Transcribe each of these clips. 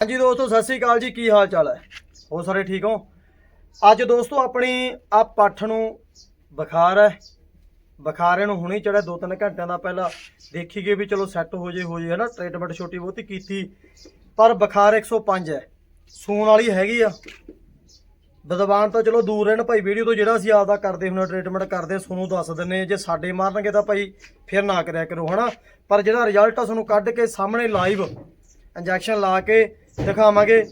ਹਾਂਜੀ ਦੋਸਤੋ, ਸਤਿ ਸ੍ਰੀ ਅਕਾਲ ਜੀ। ਕੀ ਹਾਲ ਚਾਲ ਹੈ? ਹੋ ਸਾਰੇ ਠੀਕ ਹੋ? ਅੱਜ ਦੋਸਤੋ, ਆਪਣੀ ਆ ਪੱਠ ਨੂੰ ਬੁਖਾਰ ਹੈ। ਬੁਖਾਰ ਨੂੰ ਹੁਣੇ ਚੜਿਆ 2-3 ਘੰਟਿਆਂ ਦਾ ਪਹਿਲਾਂ ਦੇਖੀ ਗਈ ਵੀ ਚਲੋ ਸੈੱਟ ਹੋ ਜੇ ਹੋ ਜੇ, ਹਨਾ? ਟ੍ਰੀਟਮੈਂਟ ਛੋਟੀ ਬਹੁਤੀ ਕੀਤੀ, ਪਰ ਬੁਖਾਰ 105 ਹੈ। ਸੂਣ ਵਾਲੀ ਹੈਗੀ ਆ। ਬਦਵਾਨ ਤਾਂ ਚਲੋ ਦੂਰ ਰਹਿਣ ਭਾਈ, ਵੀਡੀਓ ਤੋਂ ਜਿਹੜਾ ਅਸੀਂ ਆਪਦਾ ਕਰਦੇ ਹੁਣ ਟ੍ਰੀਟਮੈਂਟ ਕਰਦੇ ਤੁਹਾਨੂੰ ਦੱਸ ਦਿੰਨੇ ਜੇ ਸਾਡੇ ਮਾਰਨਗੇ ਤਾਂ ਭਾਈ ਫਿਰ ਨਾ ਕਰਿਆ ਕਰੋ, ਹਨਾ? ਪਰ ਜਿਹੜਾ ਰਿਜ਼ਲਟ ਆ ਤੁਹਾਨੂੰ ਕੱਢ ਕੇ ਸਾਹਮਣੇ ਲਾਈਵ ਇੰਜੈਕਸ਼ਨ ਲਾ ਕੇ ਦਿਖਾਵਾਂਗੇ।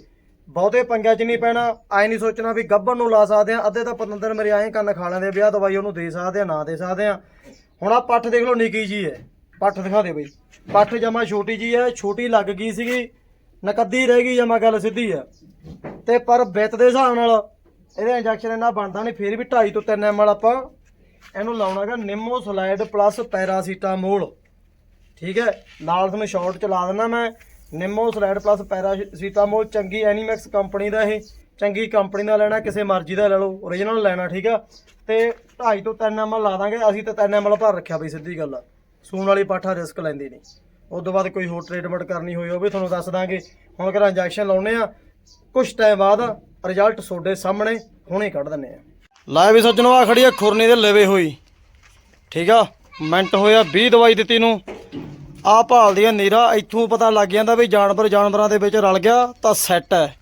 ਬਹੁਤੇ ਪੰਗਿਆਂ 'ਚ ਨਹੀਂ ਪੈਣਾ। ਐ ਨਹੀਂ ਸੋਚਣਾ ਵੀ ਗੱਭਣ ਨੂੰ ਲਾ ਸਕਦੇ ਆ ਅੱਧੇ ਤਾਂ ਪਤੰਦਰ ਮੇਰੇ ਐਂ ਕੰਨ ਖਾ ਲੈਂਦੇ ਆ, ਵਿਆਹ ਦਵਾਈ ਉਹਨੂੰ ਦੇ ਸਕਦੇ ਆ ਨਾ ਦੇ ਸਕਦੇ ਆ। ਹੁਣ ਆ ਪੱਠ ਦੇਖ ਲਓ ਨਿੱਕੀ ਜੀ ਹੈ। ਪੱਠ ਦਿਖਾ ਦੇ ਬਈ। ਪੱਠ ਜਮਾ ਛੋਟੀ ਜੀ ਹੈ ਛੋਟੀ ਲੱਗ ਗਈ ਸੀਗੀ। ਨਕੱਦੀ ਰਹਿ ਗਈ ਜਮਾ ਗੱਲ ਸਿੱਧੀ ਹੈ। ਤੇ ਪਰ ਬਿੱਤ ਦੇ ਹਿਸਾਬ ਨਾਲ ਇਹਦਾ ਇੰਜੈਕਸ਼ਨ ਇੰਨਾ ਬਣਦਾ ਨਹੀਂ ਫਿਰ ਵੀ 2.5 ਤੋਂ 3 ml ਆਪਾਂ ਇਹਨੂੰ ਲਾਉਣਾਗਾ ਨਿੰਮੋ ਸਲਾਈਡ ਪਲੱਸ ਪੈਰਾਸੀਟਾਮੋਲ। ਠੀਕ ਹੈ? ਨਾਲ ਤੁਹਾਨੂੰ ਸ਼ਾਰਟ ਚਲਾ ਦਿੰਦਾ ਮੈਂ। ਨਿੰਮੋ ਸਲਾਈਡ ਪਲੱਸ ਪੈਰਾਸੀਟਾਮੋਲ ਚੰਗੀ ਐਨੀਮੈਕਸ ਕੰਪਨੀ ਦਾ ਇਹ। ਚੰਗੀ ਕੰਪਨੀ ਦਾ ਲੈਣਾ, ਕਿਸੇ ਮਰਜ਼ੀ ਦਾ ਲੈ ਲਓ origignal ਲੈਣਾ, ਠੀਕ ਆ? ਤੇ 2.5 ਤੋਂ 3 ml ਲਾ ਦਾਂਗੇ, ਅਸੀਂ ਤਾਂ 3 ml ਭਰ ਰੱਖਿਆ ਬਈ ਸਿੱਧੀ ਗੱਲ ਆ। ਸੂਣ ਵਾਲੀ ਪਾਠਾ ਰਿਸਕ ਲੈਂਦੀ ਨਹੀਂ ਉਸ ਤੋਂ ਬਾਅਦ ਕੋਈ ਹੋਰ ਟ੍ਰੀਟਮੈਂਟ ਕਰਨੀ ਹੋਈ ਉਹ ਵੀ ਤੁਹਾਨੂੰ ਦੱਸ ਦਾਂਗੇ। ਹੁਣ ਕਰਾਂ ਇੰਜੈਕਸ਼ਨ ਲਾਉਣੇ ਆ। ਕੁਝ ਟਾਈਮ ਬਾਅਦ ਰਿਜ਼ਲਟ ਤੁਹਾਡੇ ਸਾਹਮਣੇ, ਹੁਣੇ ਕੱਢ ਦਿੰਨੇ ਆ। ਲੈ ਵੀ ਸੱਜਣੋ ਆ ਖੜੀ ਆ ਖੁਰਨੀ ਦੇ ਲਵੇ ਹੋਈ। ਠੀਕ ਆ? ਮਿੰਟ ਹੋਇਆ 20 ਦਵਾਈ ਦਿੱਤੀ ਨੂੰ। ਆ ਭਾਲਦੀ ਆ ਨੀਰਾ, ਇੱਥੋਂ ਪਤਾ ਲੱਗ ਜਾਂਦਾ ਵੀ ਜਾਨਵਰ ਜਾਨਵਰਾਂ ਦੇ ਵਿੱਚ ਰਲ ਗਿਆ, ਤਾਂ ਸੈੱਟ ਹੈ।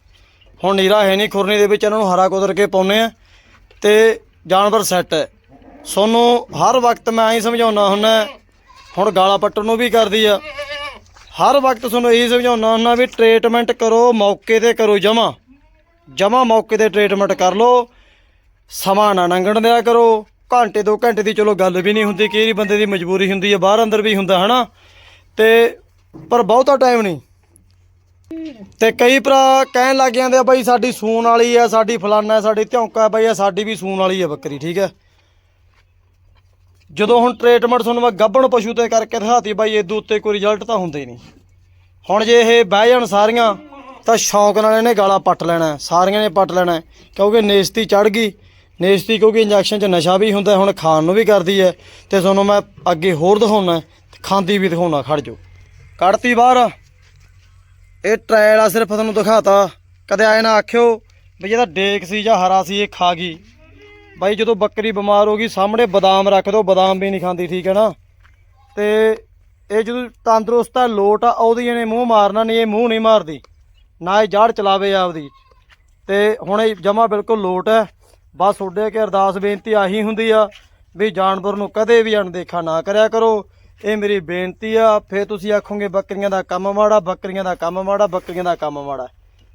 ਹੁਣ ਨੀਰਾ ਹੈ ਨਹੀਂ, ਖੁਰਨੀ ਦੇ ਵਿੱਚ ਇਹਨਾਂ ਨੂੰ ਹਰਾ ਕੁਦਰ ਕੇ ਪਾਉਨੇ ਆ ਤੇ ਜਾਨਵਰ ਸੈੱਟ ਹੈ। ਸੋਨੂੰ ਹਰ ਵਕਤ ਮੈਂ ਐਂ ਸਮਝਾਉਣਾ ਹੁੰਦਾ ਹੁਣ ਗਾਲਾ ਪੱਟਣ ਨੂੰ ਵੀ ਕਰਦੀ ਆ। ਹਰ ਵਕਤ ਤੁਹਾਨੂੰ ਇਹੀ ਸਮਝਾਉਣਾ ਹੁੰਦਾ ਵੀ ਟ੍ਰੀਟਮੈਂਟ ਕਰੋ, ਮੌਕੇ ਤੇ ਕਰੋ ਜਮਾ। ਜਮਾ ਮੌਕੇ ਤੇ ਟ੍ਰੀਟਮੈਂਟ ਕਰ ਲਓ, ਸਮਾਂ ਨਾ ਲੰਘਣ ਦਿਆ ਕਰੋ। ਘੰਟੇ ਦੋ ਘੰਟੇ ਦੀ ਚਲੋ ਗੱਲ ਵੀ ਨਹੀਂ ਹੁੰਦੀ, ਕਿਹੜੀ ਬੰਦੇ ਦੀ ਮਜਬੂਰੀ ਹੁੰਦੀ ਹੈ ਬਾਹਰ ਅੰਦਰ ਵੀ ਹੁੰਦਾ, ਹਨਾ? ਤੇ ਪਰ ਬਹੁਤਾ ਟਾਈਮ ਨਹੀਂ। ਤੇ ਕਈ ਭਰਾ ਕਹਿਣ ਲੱਗ ਜਾਂਦੇ ਆ ਬਾਈ ਸਾਡੀ ਸੂਣ ਵਾਲੀ ਆ, ਸਾਡੀ ਫਲਾਨਾ ਸਾਡੀ ਧੌਂਕਾ ਹੈ ਬਾਈ ਆ, ਸਾਡੀ ਵੀ ਸੂਣ ਵਾਲੀ ਆ ਬੱਕਰੀ, ਠੀਕ ਹੈ ਜਦੋਂ ਹੁਣ ਟ੍ਰੀਟਮੈਂਟ ਤੁਹਾਨੂੰ ਮੈਂ ਗੱਭਣ ਪਸ਼ੂ ਤੇ ਕਰਕੇ ਦਿਖਾਤੀ ਬਾਈ ਇਹਦੇ ਉੱਤੇ ਕੋਈ ਰਿਜ਼ਲਟ ਤਾਂ ਹੁੰਦਾ ਹੀ ਨਹੀਂ। ਹੁਣ ਜੇ ਇਹ ਬਹਿ ਜਾਣ ਸਾਰੀਆਂ, ਤਾਂ ਸ਼ੌਂਕ ਨਾਲ ਇਹਨੇ ਗਾਲਾਂ ਪੱਟ ਲੈਣਾ ਸਾਰੀਆਂ ਨੇ ਪੱਟ ਲੈਣਾ ਕਿਉਂਕਿ ਨੇਸਤੀ ਚੜ ਗਈ। ਨੇਸਤੀ ਕਿਉਂਕਿ ਇੰਜੈਕਸ਼ਨ 'ਚ ਨਸ਼ਾ ਵੀ ਹੁੰਦਾ, ਹੁਣ ਖਾਣ ਨੂੰ ਵੀ ਕਰਦੀ ਹੈ, ਤੇ ਤੁਹਾਨੂੰ ਮੈਂ ਅੱਗੇ ਹੋਰ ਦਿਖਾਉਣਾ ਖਾਂਦੀ ਵੀ ਦਿਖਾਉਣਾ ਖੜ ਜਾਓ। ਕੱਢਤੀ ਬਾਹਰ। ਇਹ ਟ੍ਰਾਇਲ ਆ, ਸਿਰਫ ਤੁਹਾਨੂੰ ਦਿਖਾਤਾ। ਕਦੇ ਆਏ ਨਾ ਆਖਿਓ ਵੀ ਇਹਦਾ ਡੇਕ ਸੀ ਜਾਂ ਹਰਾ ਸੀ, ਇਹ ਖਾ ਗਈ। ਬਾਈ, ਜਦੋਂ ਬੱਕਰੀ ਬਿਮਾਰ ਹੋ ਗਈ, ਸਾਹਮਣੇ ਬਦਾਮ ਰੱਖ ਦਿਓ, ਬਦਾਮ ਵੀ ਨਹੀਂ ਖਾਂਦੀ, ਠੀਕ ਹੈ ਨਾ? ਤੇ ਇਹ ਜਦੋਂ ਤੰਦਰੁਸਤ ਆ, ਲੋਟ ਆ, ਉਹਦੀ ਇਹਨੇ ਮੂੰਹ ਮਾਰਨਾ ਨਹੀਂ, ਇਹ ਮੂੰਹ ਨਹੀਂ ਮਾਰਦੀ। ਨਾ ਇਹ ਜਾੜ ਚਲਾਵੇ ਆਪਦੀ। ਤੇ ਹੁਣ ਇਹ ਜਮਾ ਬਿਲਕੁਲ ਲੋਟ ਹੈ। ਬਸ ਤੁਹਾਡੇ ਕੇ ਅਰਦਾਸ ਬੇਨਤੀ ਆਹੀ ਹੁੰਦੀ ਆ ਵੀ ਜਾਨਵਰ ਨੂੰ ਕਦੇ ਵੀ ਅਣਦੇਖਾ ਨਾ ਕਰਿਆ ਕਰੋ। ਇਹ ਮੇਰੀ ਬੇਨਤੀ ਆ, ਫੇਰ ਤੁਸੀਂ ਆਖੋਗੇ ਬੱਕਰੀਆਂ ਦਾ ਕੰਮ ਮਾੜਾ, ਬੱਕਰੀਆਂ ਦਾ ਕੰਮ ਮਾੜਾ, ਬੱਕਰੀਆਂ ਦਾ ਕੰਮ ਮਾੜਾ।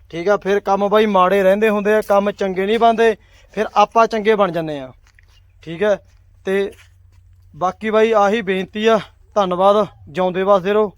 ਠੀਕ ਆ, ਫਿਰ ਕੰਮ ਬਾਈ ਮਾੜੇ ਰਹਿੰਦੇ ਹੁੰਦੇ ਆ, ਕੰਮ ਚੰਗੇ ਨਹੀਂ ਬਣਦੇ, ਫਿਰ ਆਪਾਂ ਚੰਗੇ ਬਣ ਜੰਨੇ ਆ। ਠੀਕ ਹੈ ਤੇ ਬਾਕੀ ਬਾਈ ਆਹੀ ਬੇਨਤੀ ਆ, ਧੰਨਵਾਦ, ਜਿਉਂਦੇ ਵਸਦੇ ਰਹੋ।